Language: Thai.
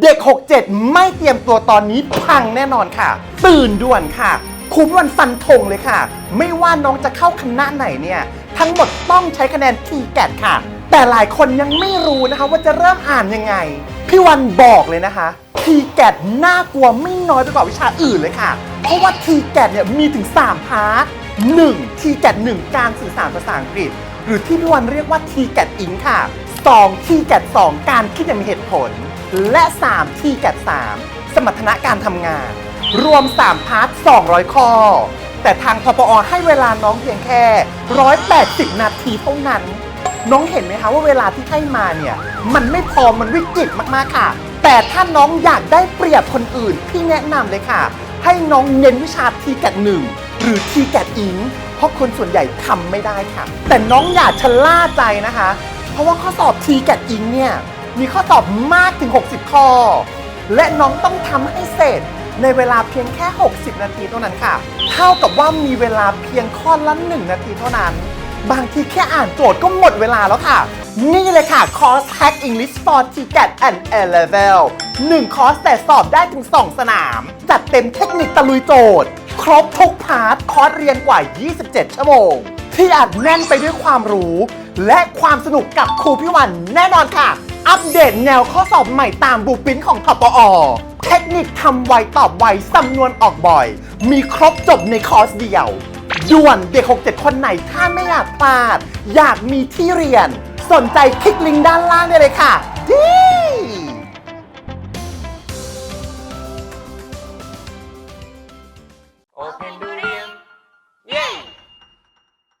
เด็ก 67 ไม่เตรียมตัวตอนนี้พังแน่นอนค่ะ ตื่นด่วนค่ะครูวันฟันธงเลยค่ะ ไม่ว่าน้องจะเข้าคณะไหนเนี่ย ทั้งหมดต้องใช้คะแนน t ีแกดค่ะ แต่หลายคนยังไม่รู้นะคะว่าจะเริ่มอ่านยังไง พี่วันบอกเลยนะคะ t ีแกดน่ากลัวไม่น้อยไปกว่าวิชาอื่นเลยค่ะ เพราะว่า t ีแกดเนี่ยมีถึง 3 พาร์ท 1. t ีแกหนึ่งการสื่อสารภาษาอังกฤษ หรือที่พี่วันเรียกว่า t ีแกดอิงค่ะ 2. t ีแกด2การคิดอย่างมีเหตุผล และ 3. t ีแก3สมรรถนะการทำงาน รวม 3 พาร์ท 200 ข้อ แต่ทางพปอให้เวลาน้องเพียงแค่ 180 นาทีเท่านั้น น้องเห็นไหมคะว่าเวลาที่ให้มาเนี่ย มันไม่พอมันวิกฤตมากๆค่ะ แต่ถ้าน้องอยากได้เปรียบคนอื่นพี่แนะนำเลยค่ะ ให้น้องเน้นวิชาทีแกดหนึ่งหรือทีแกดอิงเพราะคนส่วนใหญ่ทำไม่ได้ค่ะ แต่น้องอย่าชะล่าใจนะคะ เพราะว่าข้อสอบทีแกดอิงเนี่ย มีข้อสอบมากถึง 60 ข้อ และน้องต้องทำให้เสร็จในเวลาเพียงแค่ 60 นาทีเท่านั้นค่ะ เท่ากับว่ามีเวลาเพียงข้อละ1นาทีเท่านั้น บางทีแค่อ่านโจทย์ก็หมดเวลาแล้วค่ะ นี่เลยค่ะ คอร์ส Hack English for TCAT and A Level 1คอร์สแต่สอบได้ถึง 2 สนาม จัดเต็มเทคนิคตะลุยโจทย์ ครบทุกพาร์ทคอร์สเรียนกว่า 27 ชั่วโมง ที่อัดแน่นไปด้วยความรู้ และความสนุกกับครูพี่วันแน่นอนค่ะ อัปเดตแนวข้อสอบใหม่ตามบูปินของทปอ เทคนิคทำไวตอบไวสำนวนออกบ่อย มีครบจบในคอร์สเดียวด่วนเด็ก 67 คนไหนถ้าไม่อยากพลาด อยากมีที่เรียน สนใจคลิกลิงก์ด้านล่างได้เลยค่ะดี